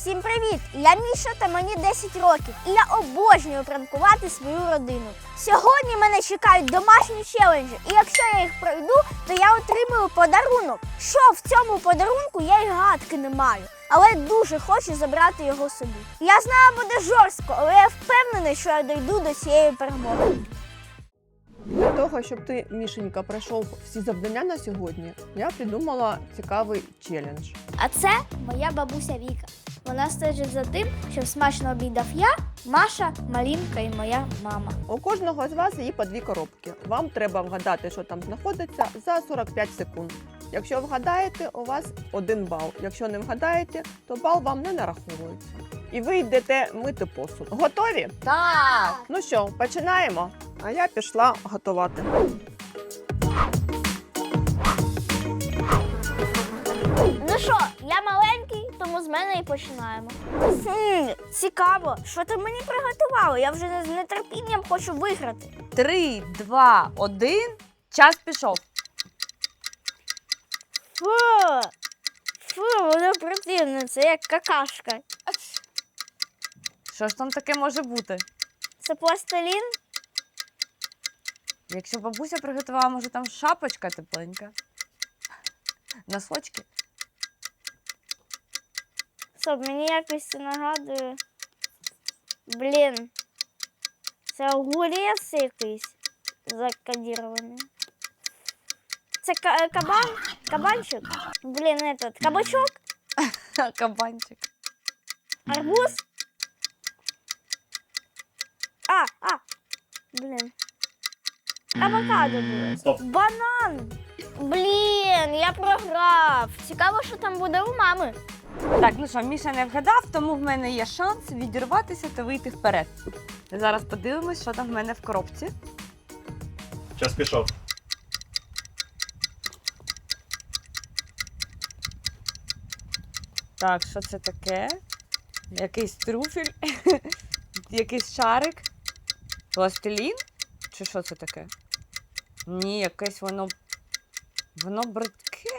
Всім привіт! Я Міша та мені 10 років, і я обожнюю пранкувати свою родину. Сьогодні мене чекають домашні челенджі, і якщо я їх пройду, то я отримую подарунок. Що в цьому подарунку я й гадки не маю, але дуже хочу забрати його собі. Я знаю, буде жорстко, але я впевнений, що я дойду до цієї перемоги. Для того, щоб ти, Мішенька, пройшов всі завдання на сьогодні, я придумала цікавий челендж. А це моя бабуся Віка. Вона стежить за тим, щоб смачно обідав я, Маша, Малінка і моя мама. У кожного з вас є по дві коробки. Вам треба вгадати, що там знаходиться, за 45 секунд. Якщо вгадаєте, у вас один бал. Якщо не вгадаєте, то бал вам не нараховується. І ви йдете мити посуд. Готові? Так! Ну що, починаємо? А я пішла готувати. Ну що, з мене і починаємо. Хм, цікаво, що ти мені приготувала? Я вже з нетерпінням хочу виграти. Три, два, один. Час пішов. Фу, фу, воно противне, це як какашка. Що ж там таке може бути? Це пластилін? Якщо бабуся приготувала, може там шапочка тепленька. Носочки. Стоп, мені якось це нагадує. Блін. Це огурець якийсь закодірований. Це кабан? Кабанчик? Блін, этот, кабачок? Кабанчик. Арбуз? А, а, блін. Авокадо було. Стоп. Банан. Блін, я програв. Цікаво, що там буде у мами. Так, ну що, Міша не вгадав, тому в мене є шанс відірватися та вийти вперед. Зараз подивимось, що там в мене в коробці. Час пішов. Так, що це таке? Якийсь трюфель, якийсь шарик, пластилін? Чи що це таке? Ні, якесь воно. Воно бридке,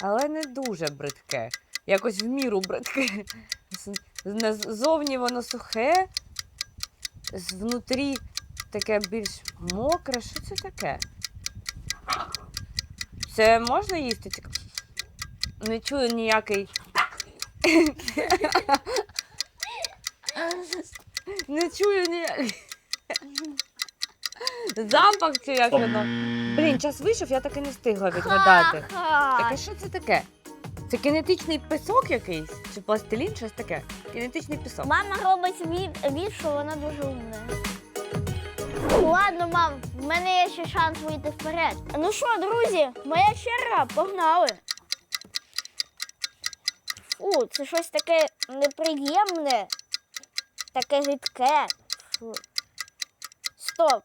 але не дуже бридке. Якось в міру бридке. З- Назовні воно сухе, внутрі таке більш мокре. Що це таке? Це можна їсти? Не чую ніякий Не чую ні. Запах чи як воно. Блін, час вийшов, я так і не встигла відгадати. Так, а що це таке? Це кинетичний пісок якийсь? Чи пластилін, щось таке? Кинетичний пісок. Мама робить від, від, що вона дуже умна. Ладно, мам, в мене є ще шанс вийти вперед. Ну що, друзі, моя черга, погнали. Фу, це щось таке неприємне, таке гидке. Фу. Стоп.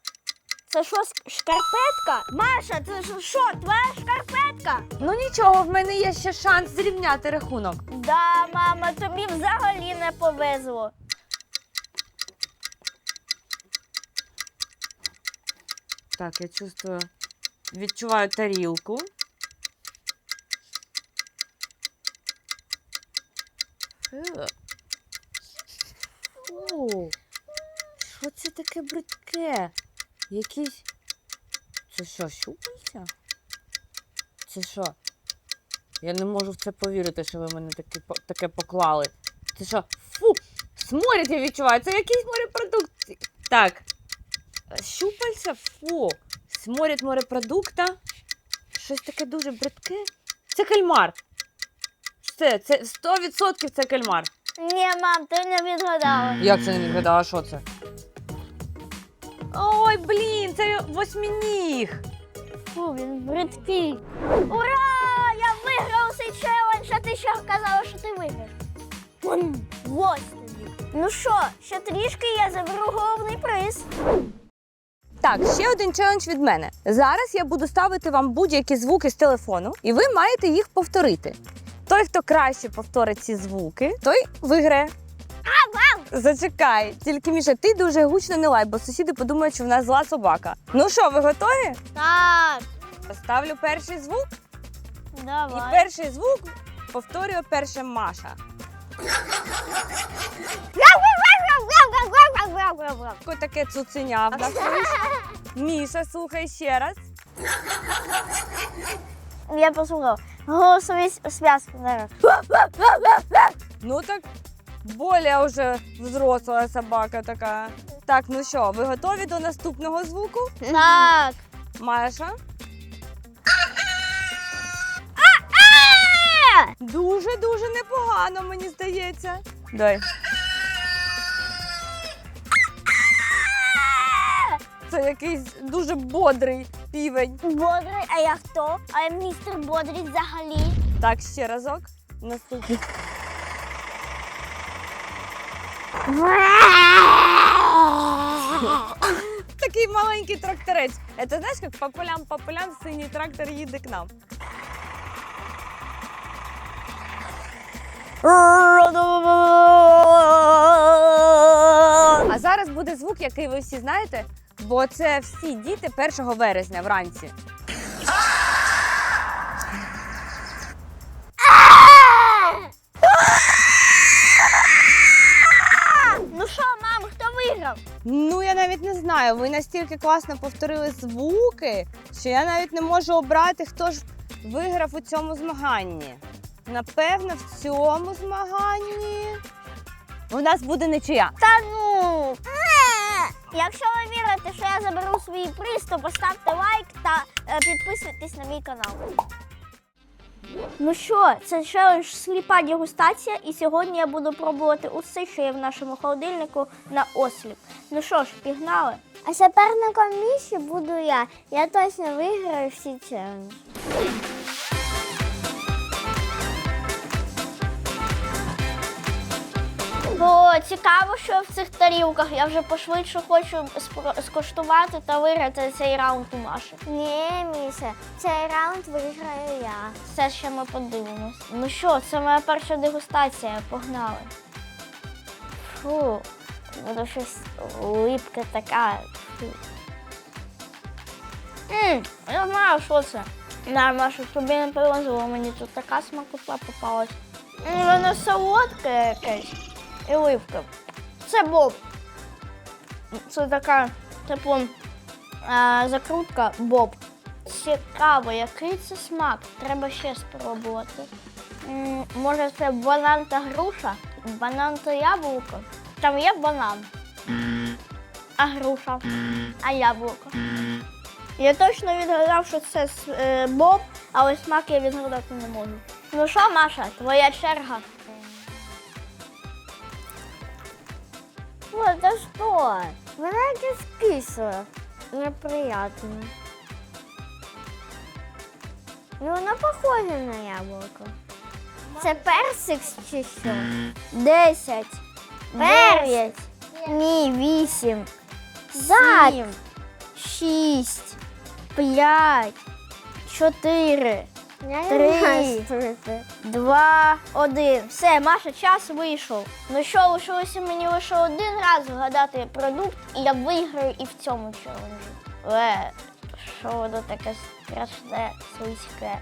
Це що, шкарпетка? Маша, це що- твоя шкарпетка? Ну нічого, в мене є ще шанс зрівняти рахунок. Да, мама, тобі взагалі не повезло. Так, я чувствую, відчуваю тарілку. Фу. Що це таке бридке? Якісь. Це що, щупальця? Це що? Я не можу в це повірити, що ви мене таке, таке поклали. Це що? Фу! Сморід я відчуваю, це якийсь морепродукт. Так, Щупальця, фу. Сморід морепродукта. Щось таке дуже бридке. Це кальмар. Це, це 100% це кальмар. Ні, мам, ти не відгадала. Як це не відгадала, що це? Ой, блін, це восьминіг. Фу, він бридкий. Ура! Я виграв цей челендж, а ти ще казала, що ти виграш. Вон, ось тобі. Ну що, ще трішки я заберу головний приз. Так, ще один челендж від мене. Зараз я буду ставити вам будь-які звуки з телефону, і ви маєте їх повторити. Той, хто краще повторить ці звуки, той виграє. Зачекай, тільки Міша, ти дуже гучно не лай, бо сусіди подумають, що в нас зла собака. Ну що, ви готові? Так, Ставлю перший звук, і перший звук повторює перше Маша. Ось таке цуценя в нас. Міша, слухай ще раз. Я послухав. Голосові зв'язки зараз. Ну так, более уже взрослая собака така. Так, ну що, ви готові до наступного звуку? Так. Маша? Дуже-дуже непогано, мені здається. Дай. Це якийсь дуже бодрий півень. Бодрий, а я хто? А я містер Бодрий взагалі. Так, ще разок. Наступний. Такий маленький тракторець. Це знаєш, як по полям, по полям синій трактор їде к нам. А зараз буде звук, який ви всі знаєте, бо це всі діти 1 вересня вранці. Знаю. Ви настільки класно повторили звуки, що я навіть не можу обрати, хто ж виграв у цьому змаганні. Напевно, в цьому змаганні у нас буде нічия. Та ну. Якщо ви вірите, що я заберу свій приз, то поставте лайк та е, підписуйтесь на мій канал. Ну що, це челендж сліпа дегустація, і сьогодні я буду пробувати усе, що є в нашому холодильнику на осліп. Ну що ж, пігнали. А суперником Міші буду я. Я точно виграю всі челенджі. Бо цікаво, що в цих тарілках. Я вже пошвидше хочу скуштувати та виграти цей раунд у Маші. Ні, Міша, цей раунд виграю я. Все ще ми подивимось. Ну що, це моя перша дегустація. Погнали. Фу, воно щось липке така. Фу. Я знаю, що це. Да, Маша, тобі не повезло, мені тут така смакота попалась. Воно солодке якесь і оливка. Це боб. Це така, типу, е, закрутка боб. Цікаво, який це смак. Треба ще спробувати. Може, це банан та груша? Банан та яблуко. Там є банан. А груша. А яблуко. Я точно відгадав, що це е, боб, але смак я відгадати не можу. Ну що, Маша, твоя черга. Ой, да что? Вона якась кисла. Неприятно. Ну, вона похожа на яблуко. Це персик чи що? Десять. Дев'ять. Ні, вісім. Сім. Шість. П'ять. Чотири. Три, два, один. Все, Маша, час вийшов. Ну що, лишилося мені лише один раз вгадати продукт, і я виграю і в цьому челенджі. Але що воно таке страшне, слизьке.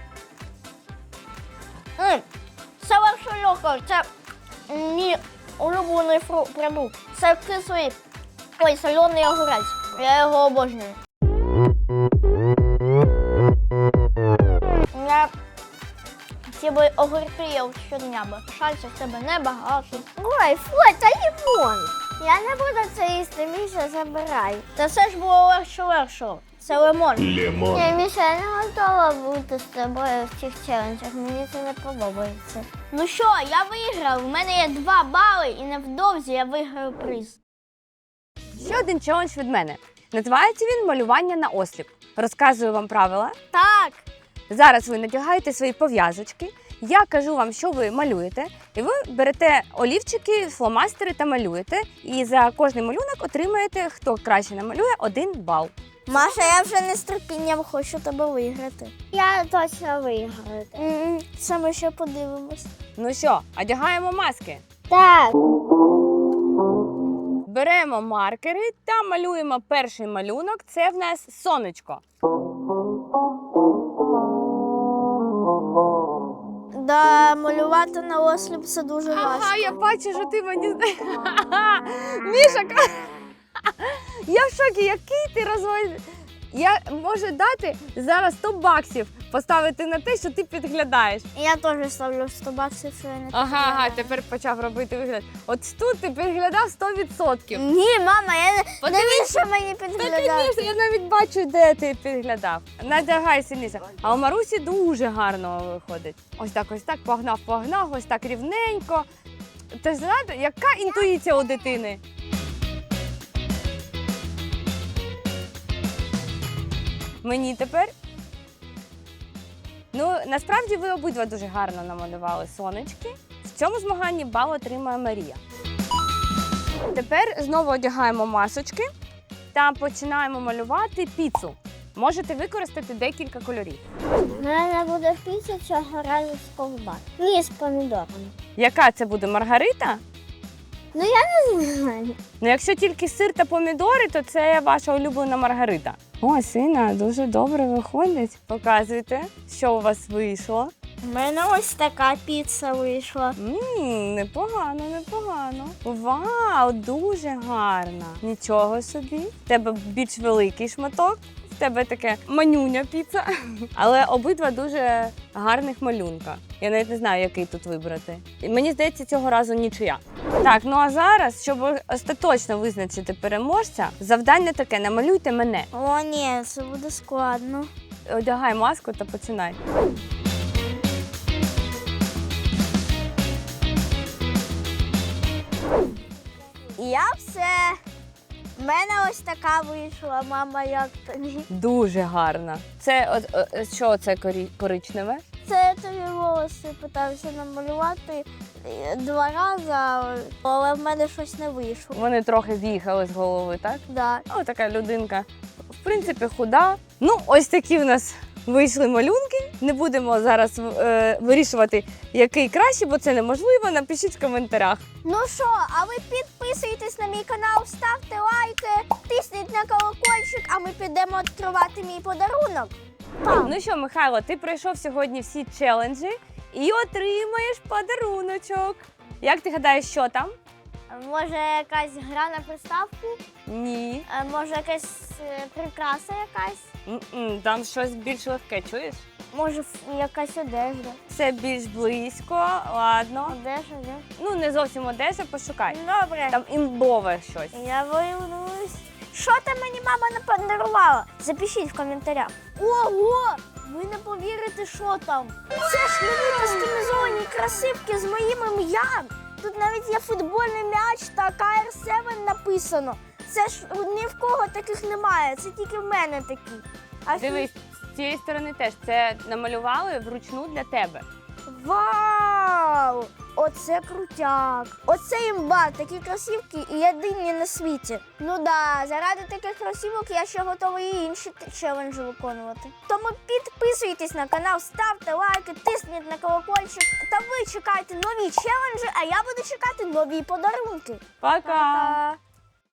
М, Це легко, це мій улюблений продукт. Це кислий, ой, солений огурець. Я його обожнюю. Ці би огірки щодня би. Шальців в тебе небагато. Ой, фу, це лимон. Я не буду це їсти, Міша, забирай. Та все ж було легше легше. Це лимон. Лимон. Ні, Міша, я не готова бути з тобою в цих челенджах. Мені це не подобається. Ну що, я виграв. У мене є два бали, і невдовзі я виграю приз. Ще один челендж від мене. Називається він малювання на осліп. Розказую вам правила. Так. Зараз ви надягаєте свої пов'язочки. Я кажу вам, що ви малюєте, і ви берете олівчики, фломастери та малюєте. І за кожний малюнок отримаєте, хто краще намалює, один бал. Маша, я вже не з терпінням хочу тебе виграти. Я точно виграю. Це ми ще подивимось. Ну що, одягаємо маски. Так. Беремо маркери та малюємо перший малюнок. Це в нас сонечко. Да, малювати на осліп це дуже важко. Ага, я бачу, що ти мені. Міша, я в шокі, який ти розвой. Я можу дати зараз 100 баксів поставити на те, що ти підглядаєш. Я теж ставлю 100 баксів, що я не Ага, ага, підглядаю. тепер почав робити вигляд. От тут ти підглядав 100%. Ні, мама, я не Подивись. навіщо мені підглядати? звісно, я навіть бачу, де ти підглядав. Надягай сильніше. А у Марусі дуже гарно виходить. Ось так, ось так, погнав, погнав, ось так рівненько. Ти ж знаєте, яка інтуїція у дитини? Мені тепер. Ну, насправді ви обидва дуже гарно намалювали сонечки. В цьому змаганні бал отримає Марія. Тепер знову одягаємо масочки та починаємо малювати піцу. Можете використати декілька кольорів. У мене буде піца цього разу з ковбас. Ні, з помідорами. Яка це буде Маргарита? Ну я не знаю. Ну, якщо тільки сир та помідори, то це ваша улюблена Маргарита. О, сина, дуже добре виходить. Показуйте, що у вас вийшло. У мене ось така піца вийшла. Ммм, непогано, непогано. Вау, дуже гарна. Нічого собі. В тебе більш великий шматок. В тебе таке манюня піца. Але обидва дуже гарних малюнка. Я навіть не знаю, який тут вибрати. І Мені здається, цього разу нічия. Так, ну а зараз, щоб остаточно визначити переможця, завдання таке: намалюйте мене. О, ні, це буде складно. Одягай маску та починай. Я все. У мене ось така вийшла, мама, як тобі. Дуже гарна. Це от, от, що це корі- коричневе? Це я тобі волоси питався намалювати е, два рази, але в мене щось не вийшло. Вони трохи з'їхали з голови, так? Да. О, така людинка. В принципі, худа. Ну, ось такі в нас вийшли малюнки. Не будемо зараз е, вирішувати, який краще, бо це неможливо. Напишіть в коментарях. Ну що, а ви підписуйтесь на мій канал, ставте лайки, тисніть на колокольчик, а ми підемо відкривати мій подарунок. Пам. Ну що, Михайло, ти пройшов сьогодні всі челенджі і отримаєш подаруночок. Як ти гадаєш, що там? Може якась гра на приставку? Ні. Е, Може якась е, прикраса якась? М-м, Там щось більш легке, чуєш? Може якась одежда. Це більш близько, ладно. Одежа, де? Ну, не зовсім одежа, пошукай. Добре. Там імбове щось. Я виявлюсь. Що там мені мама не подарувала? Запишіть в коментарях. Ого! Ви не повірите, що там. Це ж нові кастомізовані красивки з моїм ім'ям. Тут навіть є футбольний м'яч та КР7 написано. Це ж ні в кого таких немає, це тільки в мене такі. А Дивись, з цієї сторони теж це намалювали вручну для тебе. Вау! Оце крутяк! Оце імба, такі кросівки і єдині на світі. Ну да, заради таких кросівок я ще готовий і інші челенджі виконувати. Тому підписуйтесь на канал, ставте лайки, тисніть на колокольчик. Та ви чекайте нові челенджі, а я буду чекати нові подарунки. Пока! Пока!